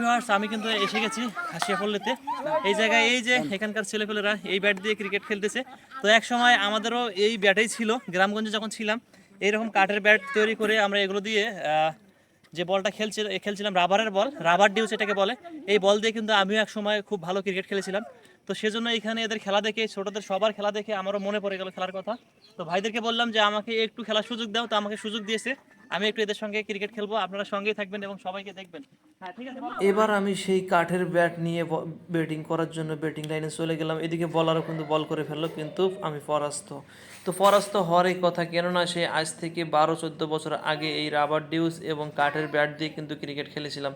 Viewers আমি কিন্তু এসে গেছি হাসিয়া পল্লীতে এই জায়গায় এই যে এখানকার ছেলেপেলেরা এই ব্যাট দিয়ে ক্রিকেট খেলতেছে। তো এক সময় আমাদেরও এই ব্যাটেই ছিল, গ্রামগঞ্জে যখন ছিলাম, এইরকম কাঠের ব্যাট তৈরি করে আমরা এগুলো দিয়ে যে বলটা খেলছিল, খেলছিলাম রাবারের বল, রাবার ডিউস এটাকে বলে, এই বল দিয়ে কিন্তু আমিও এক সময় খুব ভালো ক্রিকেট খেলেছিলাম। তো সেজন্য এখানে এদের খেলা দেখে, ছোটদের সবার খেলা দেখে আমারও মনে পড়ে গেল খেলার কথা। তো ভাইদেরকে বললাম যে আমাকে একটু খেলার সুযোগ দাও, তো আমাকে সুযোগ দিয়েছে। আমি একটু এদের সঙ্গে ক্রিকেট খেলব, আপনারা সঙ্গেই থাকবেন এবং সবাইকে দেখবেন। এবার আমি সেই কাঠের ব্যাট নিয়ে ব্যাটিং করার জন্য ব্যাটিং লাইনে চলে গেলাম। এদিকে বলারও কিন্তু বল করে ফেলল, কিন্তু আমি পরাস্ত। তো পরাস্ত হওয়ারই কথা কেননা সে আজ থেকে বারো, চোদ্দ বছর আগে এই রাবার ডিউস এবং কাঠের ব্যাট দিয়ে কিন্তু ক্রিকেট খেলেছিলাম।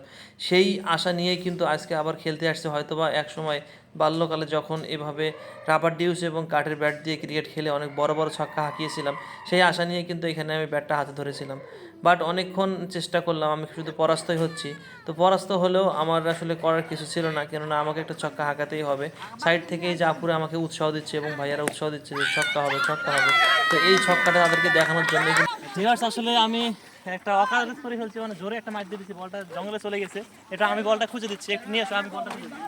সেই আশা নিয়েই কিন্তু আজকে আবার খেলতে আসছে। হয়তোবা এক সময় বাল্যকালে যখন এভাবে রাবার ডিউস এবং কাঠের ব্যাট দিয়ে ক্রিকেট খেলে অনেক বড় বড় ছক্কা হাঁকিয়েছিলাম, সেই আশা নিয়ে কিন্তু এখানে আমি ব্যাটটা হাতে ধরেছিলাম। বাট অনেকক্ষণ চেষ্টা করলাম আমি শুধু পরাস্তই হচ্ছি। তো পরাস্ত হলেও আমার আসলে করার কিছু ছিল না কেননা আমাকে একটা ছক্কা হাঁকাতেই হবে। সাইড থেকে এই জাপুরে আমাকে উৎসাহ দিচ্ছে এবং ভাইয়ারা উৎসাহ দিচ্ছে যে ছক্কা হবে ছক্কা হবে। তো এই ছক্কাটা তাদেরকে দেখানোর জন্য আসলে আমি একটা অকারেন্স করে ফেলছি মানে জোরে একটা মাছ দিয়ে দিচ্ছি বলটা জঙ্গলে চলে গেছে। এটা আমি বলটা খুঁজে দিচ্ছি একটু নিয়ে আসো আমি বলটা খুঁজে দিচ্ছি।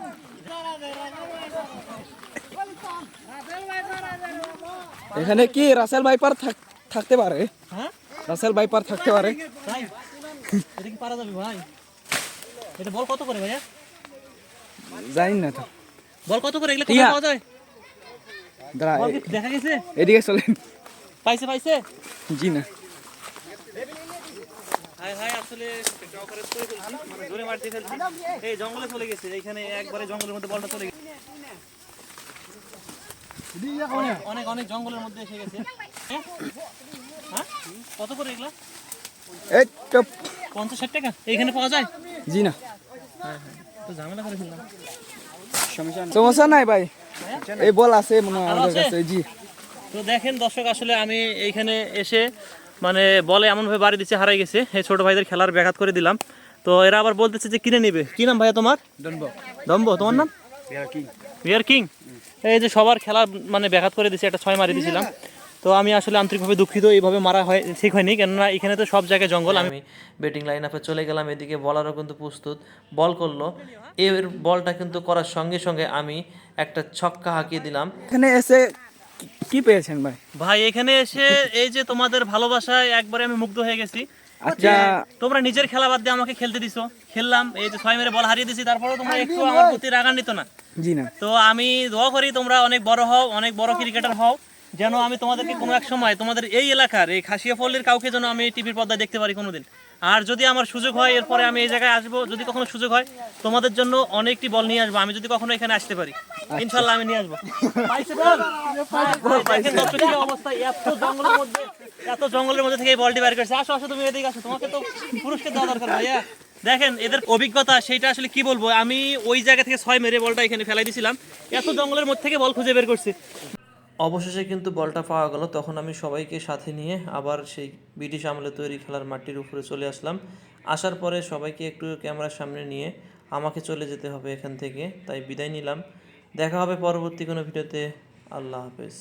এখানে কি রাসেল ভাইপার থাক- থাকতে পারে? হ্যাঁ? রাসেল ভাইপার থাকতে পারে। ভাই এটা কি পারা যাবে ভাই? এটা বল কত করে ভাইয়া? জানি না তো। বল কত করে? এগুলো টিয়া। পাওয়া যায়? দাঁড়া দেখা গেছে? এদিকে চলেন। পাইছে পাইছে? জি না। হাই হাই আসলে করে মানে জোরে মার দিয়ে ফেলছি। এই জঙ্গলে চলে গেছে এইখানে একবারে জঙ্গলের মধ্যে বলটা চলে গেছে। অনেক- অনেক অনেক জঙ্গলের মধ্যে এসে গেছে। হ্যাঁ? হ্যাঁ কত করে এগুলা? এই তো পঞ্চাশ ষাট টাকা? এইখানে পাওয়া যায়? জি না। তো ঝামেলা করে ফেললাম। সমস্যা নাই। ভাই। এই বল আছে মনে হয় আমাদের আছে? কাছে জি। তো দেখেন দর্শক আসলে আমি এইখানে এসে মানে বলে এমনভাবে বাড়ি দিচ্ছে হারাই গেছে। এই ছোট ভাইদের খেলার ব্যাঘাত করে দিলাম। তো এরা আবার বলতেছে যে কিনে নিবে? কি নাম ভাইয়া তোমার? দম্ব তোমার নাম? বিয়ার কিং এই যে সবার খেলা মানে ব্যাঘাত করে দিছে একটা ছয় মারি দিয়েছিলাম তো আমি আসলে আন্তরিকভাবে দুঃখিত এইভাবে মারা হয় ঠিক হয়নি। কেননা এখানে তো সব জায়গায় জঙ্গল। আমি ব্যাটিং লাইন আপে চলে গেলাম এদিকে বলারও কিন্তু প্রস্তুত। বল করল। এর বলটা কিন্তু করার সঙ্গে সঙ্গে আমি একটা ছক্কা হাঁকিয়ে দিলাম। এখানে এসে কি- পেয়েছেন ভাই? ভাই এখানে এসে এই যে তোমাদের ভালোবাসায় একবারে আমি মুগ্ধ হয়ে গেছি। আচ্ছা। তোমরা নিজের খেলা বাদ দিয়ে আমাকে খেলতে দিছো। খেললাম এই যে ছয় মেরে বল হারিয়ে দিছি। তারপরেও তোমরা একটু আমার প্রতি রাগান্বিত না। জি না। তো আমি দোয়া করি তোমরা অনেক বড় হও অনেক বড় ক্রিকেটার হও। যেন আমি তোমাদেরকে কোনো এক সময় তোমাদের এই এলাকার এই খাসিয়া পল্লীর কাউকে যেন আমি টিভির পর্দায় দেখতে পারি কোনোদিন। আর যদি আমার সুযোগ হয় এরপরে আমি এই জায়গায় আসব যদি কখনো সুযোগ হয় তোমাদের জন্য অনেকটি বল নিয়ে আসব আমি যদি কখনো এখানে আসতে পারি। ইনশাল্লাহ আমি নিয়ে আসব। অবস্থা জঙ্গলের মধ্যে এত জঙ্গলের মধ্যে থেকে এই বলটি বের করেছে। আসো আসো তুমি এদিকে আসো। তোমাকে তো পুরস্কার দেওয়া দরকার ভাইয়া। দেখেন এদের অভিজ্ঞতা সেটা আসলে কি বলব? আমি ওই জায়গা থেকে ছয় মেরে বলটা এখানে ফেলাই দিয়েছিলাম এত জঙ্গলের মধ্যে থেকে বল খুঁজে বের করছি। অবশেষে কিন্তু বলটা পাওয়া গেল। তখন আমি সবাইকে সাথে নিয়ে আবার সেই ব্রিটিশ আমলে তৈরি খেলার মাটির উপরে চলে আসলাম। আসার পরে সবাইকে একটু ক্যামেরার সামনে নিয়ে আমাকে চলে যেতে হবে এখান থেকে, তাই বিদায় নিলাম। দেখা হবে পরবর্তী কোনো ভিডিওতে। আল্লাহ হাফেজ।